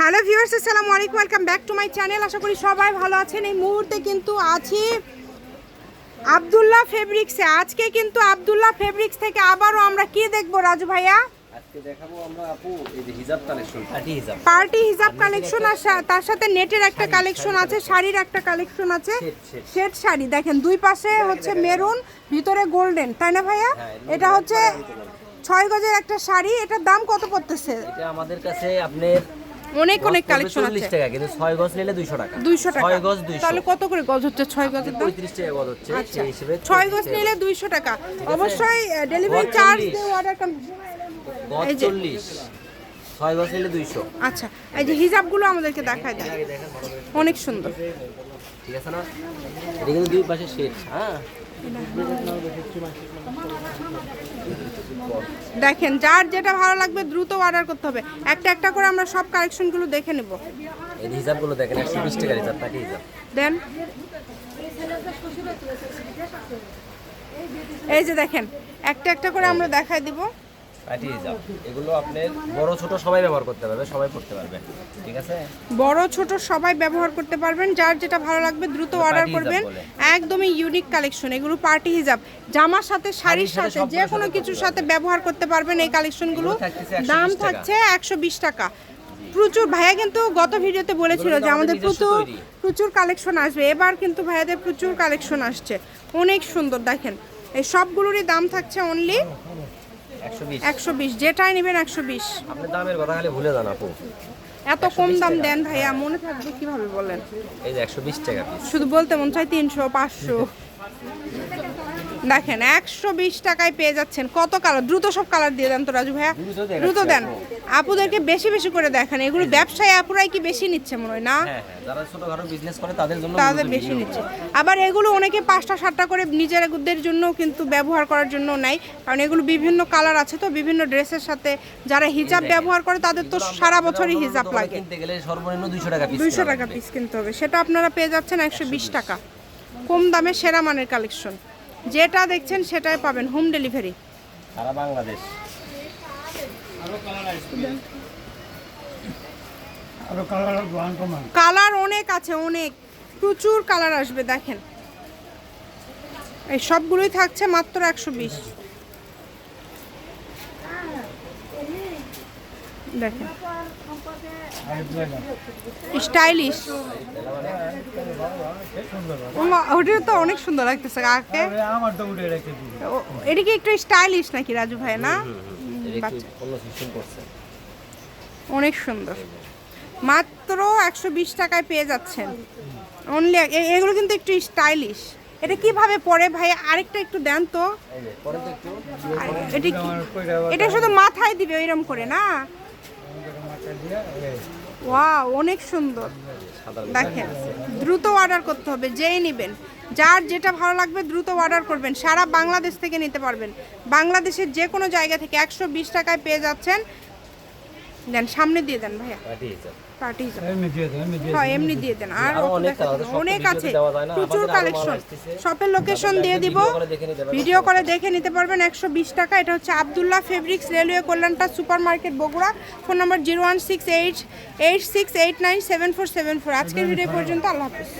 Hello viewers আসসালামু আলাইকুম। Welcome back to my channel আশা করি সবাই ভালো আছেন। এই মুহূর্তে কিন্তু আছি আবদুল্লাহ ফেব্রিক্সে আজকে কিন্তু আবদুল্লাহ ফেব্রিক্স থেকে আবারও আমরা কি দেখব রাজু ভাইয়া? আজকে দেখাবো আমরা আপু এই যে হিজাব কালেকশন পার্টি হিজাব। পার্টি হিজাব কালেকশন আর সা- তার সাথে নেটের একটা কালেকশন আছে শাড়ির একটা কালেকশন আছে. সেট শাড়ি। দেখেন দুই পাশে হচ্ছে মেরুন ভিতরে গোল্ডেন। তাই না ভাইয়া? হ্যাঁ, এটা হচ্ছে ছয় গজের একটা শাড়ি। এটার দাম কত পড়তেছে? এটা আমাদের কাছে আপনার অনেক অনেক কালেকশন আছে। টাকা কিন্তু ছয় গজ নিলে দুইশো টাকা। দুইশো টাকা। ছয় গজ দুইশো। তাহলে কত করে গজ হচ্ছে? ছয় গজের দাম? পঁয়ত্রিশ টাকা গজ হচ্ছে আচ্ছা। সেই হিসেবে ছয় গজ নিলে দুইশো টাকা। অবশ্যই ডেলিভারি চার্জ 40 দিয়ে অর্ডার গজ এই যে- চল্লিশ। ছয় গজ নিলে দুইশো। আচ্ছা এই যে হিজাবগুলো আমাদেরকে দেখায় দেয় অনেক সুন্দর। ঠিক আছে না? এটা কিন্তু দুই পাশে শেড হ্যাঁ? দেখেন যার যেটা ভালো লাগবে দ্রুত অর্ডার করতে হবে। একটা একটা করে আমরা সব কালেকশনগুলো দেখে নেব। এই হিসাবগুলো দেখেন একশো বিশ টাকার হিসাব থাকে হিসাব। দেন। এই যে দেখেন একটা একটা করে আমরা দেখাই দিব। পার্টি হিসাব এগুলো আপনার বড় ছোট সবাই ব্যবহার করতে পারবে সবাই পড়তে পারবে। ঠিক আছে? বড় ছোট সবাই ব্যবহার করতে পারবেন যার যেটা ভালো লাগবে দ্রুত অর্ডার করবেন। একদমই ইউনিক কালেকশন এগুলো পার্টি হিজাব জামার সাথে শাড়ির সাথে যে কোনো কিছুর সাথে ব্যবহার করতে পারবেন এই কালেকশনগুলো এগুলো থাকতেছে 120 দাম থাকছে একশো বিশ টাকা। প্রচুর ভাইয়া কিন্তু গত ভিডিওতে বলেছিল যে আমাদের আমাদের প্রচুর প্রচুর কালেকশন আসবে। এবার কিন্তু ভাইয়াদের প্রচুর কালেকশন আসছে। অনেক সুন্দর দেখেন। এই সবগুলোরই দাম থাকছে অনলি একশো বিশ। যেটাই নেবেন একশো বিশ। দামের কথা খালি ভুলে যান আপু। এত কম দাম দেন ভাইয়া মনে থাকবে কীভাবে বলেন? এই যে একশো বিশ টাকা শুধু বলতে মন চাই তিনশো পাঁচশো। দেখেন একশো বিশ টাকায় পেয়ে যাচ্ছেন। কত কালার? দ্রুত সব কালার দিয়ে দেন তো রাজু ভাইয়া। দ্রুত দেন। আপুদেরকে বেশি বেশি করে দেখেন। এগুলো ব্যবসায়ী আপুরাই কি বেশি নিচ্ছে মনে হয় না? হ্যাঁ হ্যাঁ তাদের বেশি নিচ্ছে। আবার এগুলো অনেকে পাঁচটা সাতটা করে নিজেদের জন্য কিন্তু ব্যবহার করার জন্য নেয়। কারণ এগুলো বিভিন্ন কালার আছে তো বিভিন্ন ড্রেসের সাথে। যারা হিজাব ব্যবহার করে তাদের তো সারা বছরই হিজাব লাগে। কিনতে দুইশো টাকা পিস দুইশো টাকা পিস কিনতে হবে। সেটা আপনারা পেয়ে যাচ্ছেন একশো বিশ টাকা। কম দামে সেরা মানের কালেকশন যেটা দেখছেন সেটাই পাবেন হোম ডেলিভারি সারা বাংলাদেশ। কালার কালার অনেক আছে অনেক। প্রচুর কালার আসবে দেখেন। এই সবগুলোই থাকছে মাত্র একশো বিশ। দেখেন। স্টাইলিশ। ওটা তো অনেক সুন্দর লাগতেছে কাকে? আমার তো উঠে রেখে ও- এটা কি একটু স্টাইলিশ নাকি রাজু ভাই না? অনেক সুন্দর। মাত্র একশো বিশ টাকায় পেয়ে যাচ্ছেন। অনলি এগুলো কিন্তু একটু স্টাইলিশ। এটা কীভাবে পরে ভাই? আরেকটা একটু দেন তো। এটা শুধু মাথায় দিবে এরকম করে না? ওয়াও অনেক সুন্দর। দেখেন, দ্রুত অর্ডার করতে হবে, যেই নেবেন। যার যেটা ভালো লাগবে দ্রুত অর্ডার করবেন। সারা বাংলাদেশ থেকে নিতে পারবেন। বাংলাদেশের যে কোনো জায়গা থেকে একশো বিশ টাকায় পেয়ে যাচ্ছেন দেন সামনে দিয়ে দেন ভাইয়া। এমনি দিয়ে দিয়ে হ্যাঁ এমনি দিয়ে দেন। আর অনেক আছে, প্রচুর কালেকশন শপের লোকেশন দিয়ে দিব। ভিডিও করে দেখে নিতে পারবেন, একশো বিশ টাকা। এটা হচ্ছে Abdullah fabrics railway কল্যাণটা super market Bogura. Phone number zero one six eight eight six eight nine seven four seven four. আজকের ভিডিও পর্যন্ত। আল্লাহ হাফিজ।